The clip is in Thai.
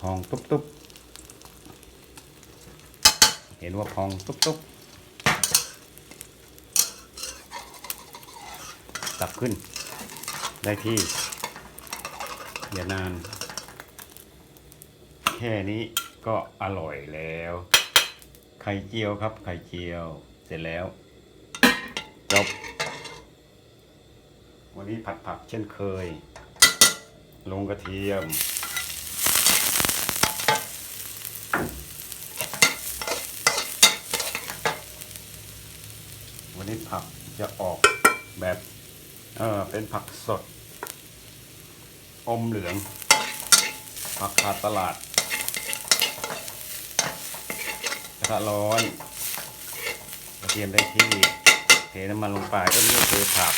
พองตุ๊บตุ๊บเห็นว่าพองตุ๊บตุ๊บตับขึ้น ได้ที่อย่านาน แค่นี้ก็อร่อยแล้ว ไข่เจียวครับ ไข่เจียว เสร็จแล้ว จบ วันนี้ผัดผักเช่นเคย ลงกระเทียม วันนี้ผักจะออกแบบเออเป็นผักสด อมเหลือง ผักขาดตลาดกระทะร้อนกระเทียมได้ที่ เทน้ำมันลงไปก็เลือกเทผัก